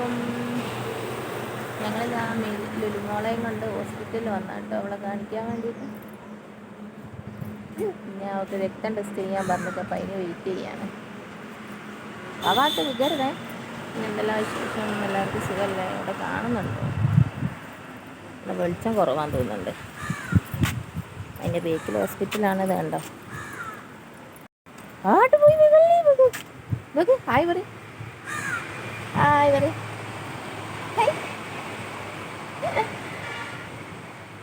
അപ്പം ഞങ്ങളിതാ ലുലുമോളയും കൊണ്ട് ഹോസ്പിറ്റലിൽ വന്ന കേട്ടോ അവളെ കാണിക്കാൻ വേണ്ടിയിട്ട് പിന്നെ അവൾക്ക് രക്തം ടെസ്റ്റ് ചെയ്യാൻ പറഞ്ഞിട്ട് അപ്പം അതിന് വെയിറ്റ് ചെയ്യാണ്. അവാട്ട് വിചാരണേ എന്തെല്ലാം വിശേഷം എല്ലാവർക്കും സുഖമല്ലേ? ഇവിടെ കാണുന്നുണ്ട്? ഇവിടെ വെളിച്ചം കുറവാന്ന് തോന്നുന്നുണ്ട്. അതിന്റെ ബേക്കിൽ ഹോസ്പിറ്റലാണ് ഇത് കണ്ടോ? ആട്ട് പോയി ഹായ് പറയും. ഹായ് പറ ഹായ്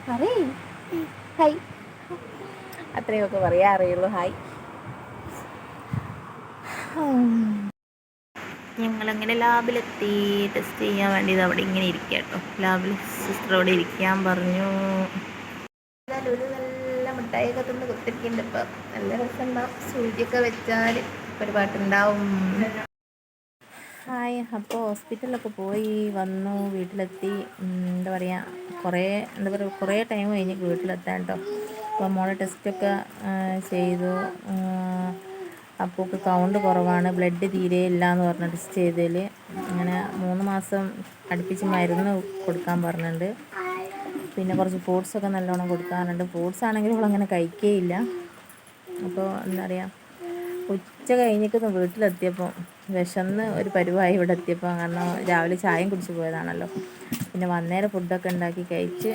പറയ്. ഹായ് അത്രയൊക്കെ പറയാൻ അറിയുള്ളൂ. ഹായ് ഞങ്ങളങ്ങനെ ലാബിലെത്തി. ടെസ്റ്റ് ചെയ്യാൻ വേണ്ടി അവിടെ ഇങ്ങനെ ഇരിക്കുക കേട്ടോ ലാബിൽ സിസ്റ്റർ അവിടെ ഇരിക്കാൻ പറഞ്ഞു. എന്തായാലും ഒരു നല്ല മിഠായിയൊക്കെ തിന്ന് കുത്തിരിക്കുന്നുണ്ട് ഇപ്പം. നല്ല രസമുണ്ടാവും. സൂചിയൊക്കെ വെച്ചാൽ ഒരു പാട്ടുണ്ടാവും ഹായ്. അപ്പോൾ ഹോസ്പിറ്റലിലൊക്കെ പോയി വന്നു വീട്ടിലെത്തി. എന്താ പറയുക കുറേ എന്താ പറയുക കുറേ ടൈം കഴിഞ്ഞ് വീട്ടിലെത്താൻ കേട്ടോ അപ്പോൾ മോളെ ടെസ്റ്റൊക്കെ ചെയ്തു. അപ്പോൾ കൗണ്ട് കുറവാണ്. ബ്ലഡ് തീരെ ഇല്ല എന്ന് പറഞ്ഞ ടെസ്റ്റ് ചെയ്തതിൽ അങ്ങനെ മൂന്ന് മാസം അടുപ്പിച്ച് മരുന്ന് കൊടുക്കാൻ പറഞ്ഞിട്ടുണ്ട്. പിന്നെ കുറച്ച് ഫ്രൂട്ട്സൊക്കെ നല്ലോണം കൊടുക്കാറുണ്ട് ഫ്രൂട്ട്സ് ആണെങ്കിൽ കഴിക്കേ കഴിക്കേയില്ല. അപ്പോൾ എന്താ പറയുക ഉച്ച കഴിഞ്ഞിട്ട് വീട്ടിലെത്തിയപ്പോൾ വിശന്ന് ഒരു പരിവായി ഇവിടെ എത്തിയപ്പോൾ കാരണം രാവിലെ ചായയും കുടിച്ച് പോയതാണല്ലോ. പിന്നെ വന്നേരം ഫുഡൊക്കെ ഉണ്ടാക്കി കഴിച്ച്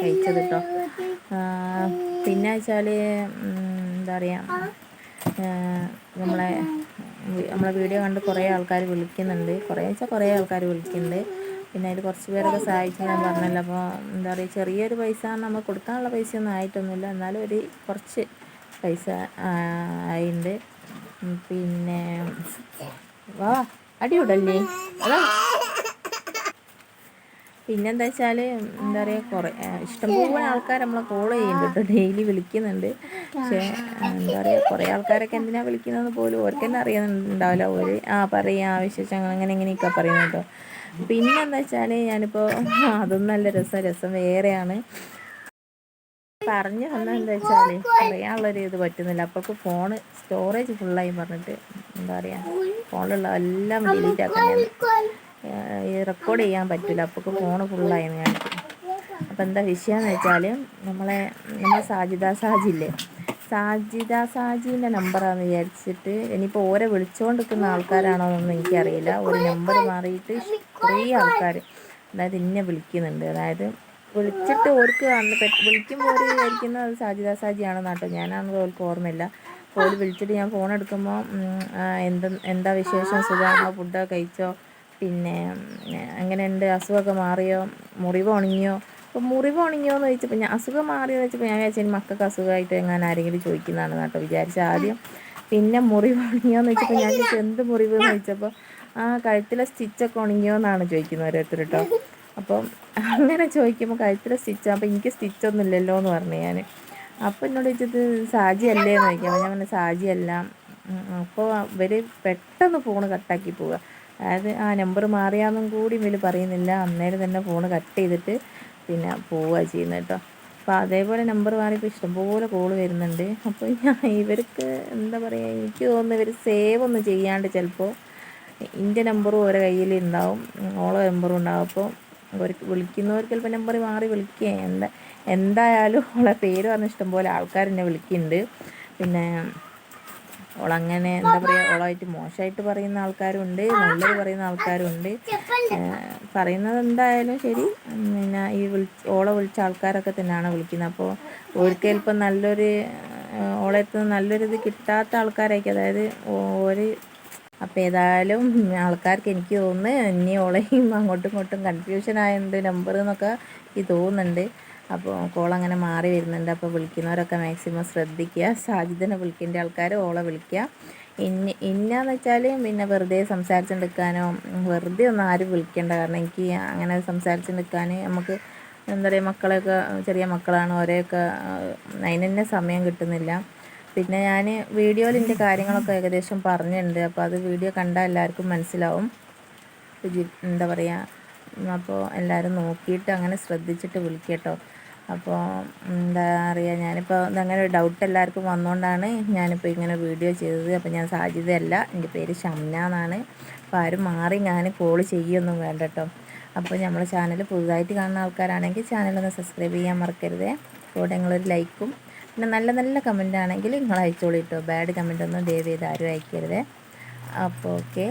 കഴിച്ചത് കേട്ടോ പിന്നെ വെച്ചാൽ എന്താ പറയുക നമ്മളെ നമ്മളെ വീഡിയോ കണ്ട് കുറേ ആൾക്കാർ വിളിക്കുന്നുണ്ട്. കുറേ വെച്ചാൽ കുറേ ആൾക്കാർ വിളിക്കുന്നുണ്ട് പിന്നെ അതിൽ കുറച്ച് പേരൊക്കെ സഹായിച്ചു ഞാൻ പറഞ്ഞല്ലോ. അപ്പോൾ എന്താ പറയുക ചെറിയൊരു പൈസ നമ്മൾ കൊടുക്കാനുള്ള പൈസയൊന്നും ആയിട്ടൊന്നുമില്ല. എന്നാലും ഒരു കുറച്ച് പൈസ ആയിണ്ട്. പിന്നെ വാ അടിയുടല്ലേ അതാ. പിന്നെന്താ വെച്ചാൽ എന്താ പറയുക കുറേ ഇഷ്ടംപോലെ ആൾക്കാർ നമ്മളെ കോൾ ചെയ്യുന്നുണ്ട് കേട്ടോ. ഡെയിലി വിളിക്കുന്നുണ്ട്. പക്ഷേ എന്താ പറയുക കുറേ ആൾക്കാരൊക്കെ എന്തിനാണ് വിളിക്കുന്നതെന്ന് പോലും അവർക്ക് തന്നെ അറിയുന്നുണ്ടാവില്ല. ഒരു ആ പറയാം വിശേഷങ്ങൾ അങ്ങനെ ഇങ്ങനെയൊക്കെ പറയുന്നുണ്ടോ കേട്ടോ. പിന്നെന്താ വെച്ചാൽ ഞാനിപ്പോൾ അതൊന്നും നല്ല രസം രസം വേറെയാണ്. പറഞ്ഞു എന്താ വെച്ചാൽ പറയാനുള്ളൊരു ഇത് പറ്റുന്നില്ല. അപ്പോൾക്ക് ഫോണ് സ്റ്റോറേജ് ഫുള്ളായി പറഞ്ഞിട്ട് എന്താ പറയുക ഫോണിലുള്ള എല്ലാം ഡിലീറ്റ് ആക്കാൻ ഈ റെക്കോർഡ് ചെയ്യാൻ പറ്റില്ല അപ്പോൾക്ക് ഫോണ് ഫുള്ളായി ഞാൻ അപ്പൊ എന്താ വിഷയം വെച്ചാൽ വെച്ചാൽ നമ്മളെ നമ്മളെ സാജിദ സാജില്ലേ? സാജിദ സാജീന്റെ നമ്പറാന്ന് വിചാരിച്ചിട്ട് ഇനിയിപ്പോൾ ഓരെ വിളിച്ചുകൊണ്ടിരിക്കുന്ന ആൾക്കാരാണോ എന്നൊന്നും എനിക്കറിയില്ല. ഒരു നമ്പർ മാറിയിട്ട് കുറേ ആൾക്കാർ അതായത് ഇന്നെ വിളിക്കുന്നുണ്ട്. അതായത് വിളിച്ചിട്ട് ഓർക്ക് അന്ന് വിളിക്കുമ്പോൾ ഒരു വിചാരിക്കുന്നത് അത് സാജിദ സാജിയാണെന്ന് കേട്ടോ ഞാനാണെന്ന് ഓർക്ക് ഓർമ്മയില്ല. അപ്പോൾ ഓർ വിളിച്ചിട്ട് ഞാൻ ഫോൺ എടുക്കുമ്പോൾ എന്താ എന്താ വിശേഷം? സുഖമാണോ ഫുഡോ കഴിച്ചോ? പിന്നെ അങ്ങനെ എന്റെ അസുഖമൊക്കെ മാറിയോ? മുറിവ് ഉണങ്ങിയോ? അപ്പോൾ മുറിവ് ഉണങ്ങിയോ എന്ന് ചോദിച്ചപ്പോൾ ഞാൻ അസുഖം മാറിയോ എന്ന് വെച്ചപ്പോൾ ഞാൻ വിചാരിച്ചു മക്കൾക്ക് അസുഖമായിട്ട് എങ്ങനെ ആരെങ്കിലും ചോദിക്കുന്നതാണ് കേട്ടോ വിചാരിച്ച ആദ്യം. പിന്നെ മുറിവ് ഉണങ്ങിയോ എന്ന് വെച്ചപ്പോൾ ഞാൻ എന്ത് മുറിവ് എന്ന് ചോദിച്ചപ്പോൾ ആ കഴുത്തിലെ സ്റ്റിച്ചൊക്കെ ഉണങ്ങിയോ എന്നാണ് ചോദിക്കുന്നത് ഓരോരുത്തർ കേട്ടോ അപ്പം അങ്ങനെ ചോദിക്കുമ്പോൾ കഴുത്തിൽ സ്റ്റിച്ച് അപ്പോൾ എനിക്ക് സ്റ്റിച്ചൊന്നും ഇല്ലല്ലോ എന്ന് പറഞ്ഞു ഞാൻ അപ്പോൾ എന്നോട് ചോദിച്ചത് സാജി അല്ലേ? എന്ന് ചോദിക്കാം ഞാൻ പറഞ്ഞു സാജി അല്ല. അപ്പോൾ ഇവർ പെട്ടെന്ന് ഫോണ് കട്ടാക്കി പോവുക. അതായത് ആ നമ്പർ മാറിയാന്നും കൂടി ഇവർ പറയുന്നില്ല. അന്നേരം തന്നെ ഫോൺ കട്ട് ചെയ്തിട്ട് പിന്നെ പോവുക ചെയ്യുന്നത് കേട്ടോ. അപ്പോൾ അതേപോലെ നമ്പർ മാറിയപ്പോൾ ഇഷ്ടംപോലെ കോൾ വരുന്നുണ്ട്. അപ്പോൾ ഞാൻ ഇവർക്ക് എന്താ പറയുക എനിക്ക് തോന്നുന്നു ഇവർ സേവ് ഒന്നും ചെയ്യാണ്ട് ചിലപ്പോൾ എന്റെ നമ്പറും ഓരോ കയ്യിൽ ഉണ്ടാവും ഓളോ നമ്പറും ഉണ്ടാവും അപ്പോൾ ഒരു വിളിക്കുന്നവർക്ക് ചിലപ്പോൾ നമ്പർ മാറി വിളിക്കുക എന്താ എന്തായാലും ഓളെ പേര് പറഞ്ഞ ഇഷ്ടംപോലെ ആൾക്കാർ എന്നെ വിളിക്കുന്നുണ്ട്. പിന്നെ ഓളങ്ങനെ എന്താ പറയുക ഓളായിട്ട് മോശമായിട്ട് പറയുന്ന ആൾക്കാരുണ്ട് നല്ലത് പറയുന്ന ആൾക്കാരുണ്ട്. പറയുന്നത് എന്തായാലും ശരി. പിന്നെ ഈ വിളിച്ച് ഓളെ വിളിച്ച ആൾക്കാരൊക്കെ തന്നെയാണ് വിളിക്കുന്നത്. അപ്പോൾ ഓർക്ക് ചിലപ്പോൾ നല്ലൊരു ഓളെ അടുത്ത് നല്ലൊരിത് കിട്ടാത്ത ആൾക്കാരായിരിക്കും. അതായത് ഒരു അപ്പോൾ ഏതായാലും ആൾക്കാർക്ക് എനിക്ക് തോന്നുന്നു ഇനി ഓളെയും അങ്ങോട്ടും ഇങ്ങോട്ടും കൺഫ്യൂഷൻ ആയതുകൊണ്ട് നമ്പർ എന്നൊക്കെ ഈ തോന്നുന്നുണ്ട്. അപ്പോൾ കോൾ അങ്ങനെ മാറി വരുന്നുണ്ട്. അപ്പോൾ വിളിക്കുന്നവരൊക്കെ മാക്സിമം ശ്രദ്ധിക്കുക. സാജിദിനെ വിളിക്കേണ്ട ആൾക്കാർ ഓളെ വിളിക്കുക. ഇന്ന ഇന്നാന്ന് വെച്ചാൽ പിന്നെ വെറുതെ സംസാരിച്ചുകൊണ്ടിരിക്കാനോ വെറുതെ ഒന്നും ആരും വിളിക്കേണ്ട. കാരണം എനിക്ക് അങ്ങനെ സംസാരിച്ചുകൊണ്ടിരിക്കാൻ നമുക്ക് എന്താ പറയുക മക്കളെയൊക്കെ ചെറിയ മക്കളാണ്. ഓരെയൊക്കെ അതിന് സമയം കിട്ടുന്നില്ല. പിന്നെ ഞാൻ വീഡിയോയിൽ എന്റെ കാര്യങ്ങളൊക്കെ ഏകദേശം പറഞ്ഞിട്ടുണ്ട്. അപ്പോൾ അത് വീഡിയോ കണ്ടാൽ എല്ലാവർക്കും മനസ്സിലാവും. എന്താ പറയുക അപ്പോൾ എല്ലാവരും നോക്കിയിട്ട് അങ്ങനെ ശ്രദ്ധിച്ചിട്ട് വിളിക്കട്ടോ. അപ്പോൾ എന്താ പറയുക ഞാനിപ്പോൾ അങ്ങനെ ഡൗട്ട് എല്ലാവർക്കും വന്നുകൊണ്ടാണ് ഞാനിപ്പോൾ ഇങ്ങനെ വീഡിയോ ചെയ്തത്. അപ്പോൾ ഞാൻ സാജിതയല്ല എന്റെ പേര് ഷംന എന്നാണ്. അപ്പോൾ ആരും മാറി ഞാൻ കോൾ ചെയ്യൊന്നും വേണ്ട കേട്ടോ അപ്പോൾ നമ്മുടെ ചാനൽ പുതുതായിട്ട് കാണുന്ന ആൾക്കാരാണെങ്കിൽ ചാനലൊന്ന് സബ്സ്ക്രൈബ് ചെയ്യാൻ മറക്കരുതേ. അപ്പോൾ നിങ്ങളൊരു ലൈക്കും പിന്നെ നല്ല നല്ല കമന്റ് ആണെങ്കിൽ നിങ്ങൾ അയച്ചോളൂ കേട്ടോ ബാഡ് കമന്റ് ഒന്നും ദയവ് ചെയ്ത് ആരും അയക്കരുത്. അപ്പോൾ ഓക്കെ.